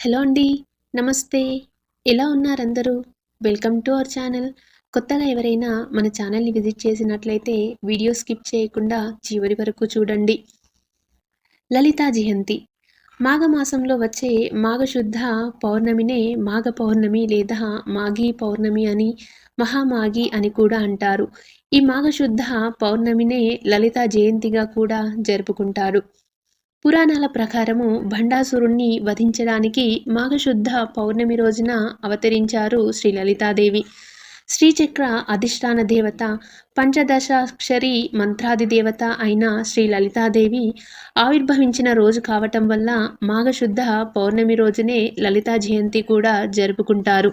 Hello అండి నమస్తే. ఎలా ఉన్నారందరూ? Welcome to our channel. కొత్తగా ఎవరైనా మన ఛానల్ని విజిట్ చేసినట్లయితే వీడియో స్కిప్ చేయకుండా చివరి వరకు చూడండి. లలితా జయంతి. మాఘమాసంలో వచ్చే మాఘశుద్ధ పౌర్ణమినే మాఘ పౌర్ణమి లేదా మాఘీ పౌర్ణమి అని మహామాఘి అని కూడా అంటారు. ఈ మాఘశుద్ధ పౌర్ణమినే లలితా జయంతిగా కూడా జరుపుకుంటారు. పురాణాల ప్రకారము భండాసురుణ్ణి వధించడానికి మాఘశుద్ధ పౌర్ణమి రోజున అవతరించారు శ్రీ లలితాదేవి. శ్రీచక్ర అధిష్టాన దేవత పంచదశాక్షరి మంత్రాది దేవత అయిన శ్రీ లలితాదేవి ఆవిర్భవించిన రోజు కావటం వల్ల మాఘశుద్ధ పౌర్ణమి రోజునే లలితా జయంతి కూడా జరుపుకుంటారు.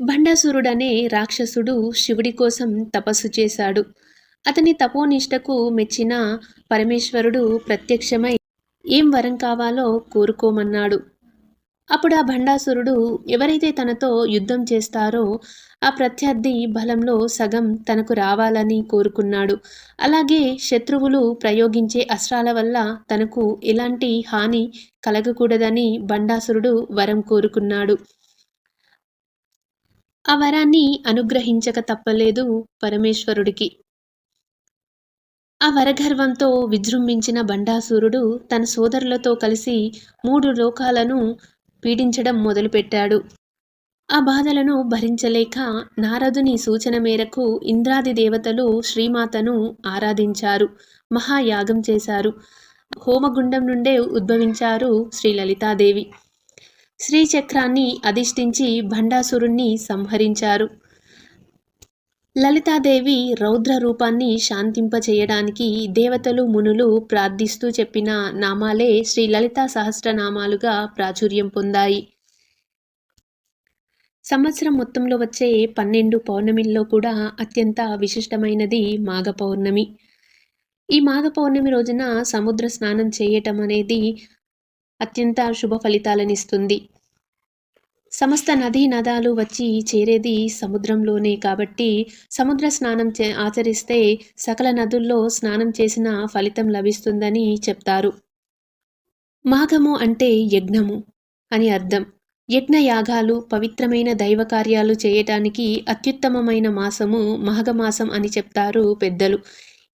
భండాసురుడనే రాక్షసుడు శివుడి కోసం తపస్సు చేశాడు. అతని తపోనిష్టకు మెచ్చిన పరమేశ్వరుడు ప్రత్యక్షమై ఏం వరం కావాలో కోరుకోమన్నాడు. అప్పుడు ఆ భండాసురుడు ఎవరైతే తనతో యుద్ధం చేస్తారో ఆ ప్రత్యర్థి బలంలో సగం తనకు రావాలని కోరుకున్నాడు. అలాగే శత్రువులు ప్రయోగించే అస్త్రాల వల్ల తనకు ఎలాంటి హాని కలగకూడదని భండాసురుడు వరం కోరుకున్నాడు. ఆ వరాన్ని అనుగ్రహించక తప్పలేదు పరమేశ్వరుడికి. ఆ వరగర్వంతో విజృంభించిన బండాసురుడు తన సోదరులతో కలిసి మూడు లోకాలను పీడించడం మొదలుపెట్టాడు. ఆ బాధలను భరించలేక నారదుని సూచన మేరకు ఇంద్రాది దేవతలు శ్రీమాతను ఆరాధించారు మహాయాగం చేశారు. హోమగుండం నుండే ఉద్భవించారు శ్రీ లలితాదేవి శ్రీచక్రాన్ని అధిష్ఠించి భండాసురుణ్ణి సంహరించారు. లలితాదేవి రౌద్ర రూపాన్ని శాంతింపచేయడానికి దేవతలు మునులు ప్రార్థిస్తూ చెప్పిన నామాలే శ్రీ లలితా సహస్రనామాలుగా ప్రాచుర్యం పొందాయి. సంవత్సరం మొత్తంలో వచ్చే పన్నెండు పౌర్ణమిల్లో కూడా అత్యంత విశిష్టమైనది మాఘ పౌర్ణమి ఈ మాఘ పౌర్ణమి రోజున సముద్ర స్నానం చేయటం అనేది అత్యంత శుభ ఫలితాలనిస్తుంది. సమస్త నదీ నదాలు వచ్చి చేరేది సముద్రంలోనే కాబట్టి సముద్ర స్నానం చే ఆచరిస్తే సకల నదుల్లో స్నానం చేసిన ఫలితం లభిస్తుందని చెప్తారు. మాఘము అంటే యజ్ఞము అని అర్థం. యజ్ఞయాగాలు పవిత్రమైన దైవ కార్యాలు చేయటానికి అత్యుత్తమమైన మాసము మాఘమాసం అని చెప్తారు పెద్దలు.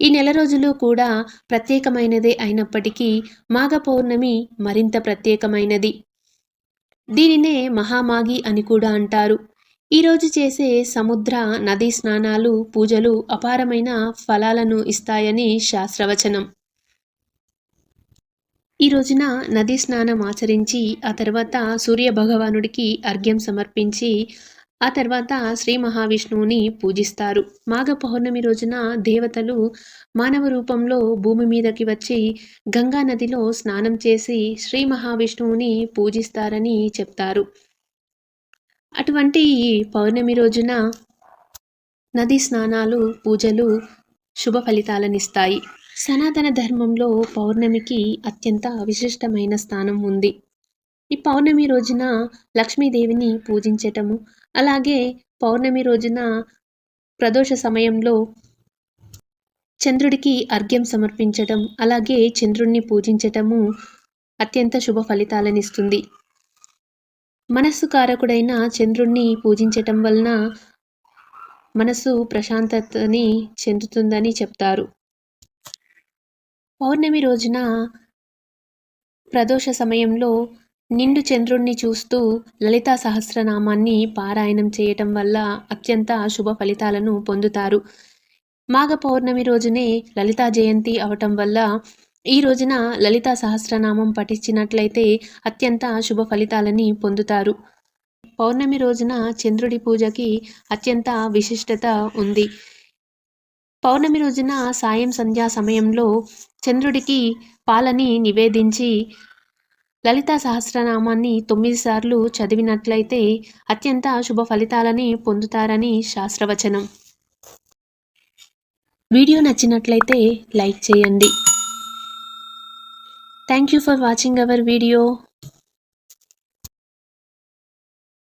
ఈ నెల రోజులు కూడా ప్రత్యేకమైనదే అయినప్పటికీ మాఘ పౌర్ణమి మరింత ప్రత్యేకమైనది. దీనినే మహామాగి అని కూడా అంటారు. ఈరోజు చేసే సముద్ర నదీ స్నానాలు పూజలు అపారమైన ఫలాలను ఇస్తాయని శాస్త్రవచనం. ఈ రోజున నదీ స్నానం ఆచరించి ఆ తర్వాత సూర్య భగవానుడికి అర్ఘ్యం సమర్పించి ఆ తర్వాత శ్రీ మహావిష్ణువుని పూజిస్తారు. మాఘ పౌర్ణమి రోజున దేవతలు మానవ రూపంలో భూమి మీదకి వచ్చి గంగా నదిలో స్నానం చేసి శ్రీ మహావిష్ణువుని పూజిస్తారని చెప్తారు. అటువంటి ఈ పౌర్ణమి రోజున నది స్నానాలు పూజలు శుభ ఫలితాలనిస్తాయి. సనాతన ధర్మంలో పౌర్ణమికి అత్యంత విశిష్టమైన స్థానం ఉంది. ఈ పౌర్ణమి రోజున లక్ష్మీదేవిని పూజించటము అలాగే పౌర్ణమి రోజున ప్రదోష సమయంలో చంద్రుడికి అర్ఘ్యం సమర్పించటం అలాగే చంద్రుణ్ణి పూజించటము అత్యంత శుభ ఫలితాలనిస్తుంది. మనస్సు కారకుడైన చంద్రుణ్ణి పూజించటం వలన మనసు ప్రశాంతతని చెందుతుందని చెప్తారు. పౌర్ణమి రోజున ప్రదోష సమయంలో నిండు చంద్రుణ్ణి చూస్తూ లలితా సహస్రనామాన్ని పారాయణం చేయటం వల్ల అత్యంత శుభ ఫలితాలను పొందుతారు. మాఘ పౌర్ణమి రోజునే లలితా జయంతి అవటం వల్ల ఈ రోజున లలితా సహస్రనామం పఠించినట్లయితే అత్యంత శుభ ఫలితాలని పొందుతారు. పౌర్ణమి రోజున చంద్రుడి పూజకి అత్యంత విశిష్టత ఉంది. పౌర్ణమి రోజున సాయం సంధ్యా సమయంలో చంద్రుడికి పాలని నివేదించి లలిత సహస్రనామాన్ని తొమ్మిది సార్లు చదివినట్లయితే అత్యంత శుభ ఫలితాలని పొందుతారని శాస్త్రవచనం. వీడియో నచ్చినట్లయితే లైక్ చేయండి. Thank you for watching our video.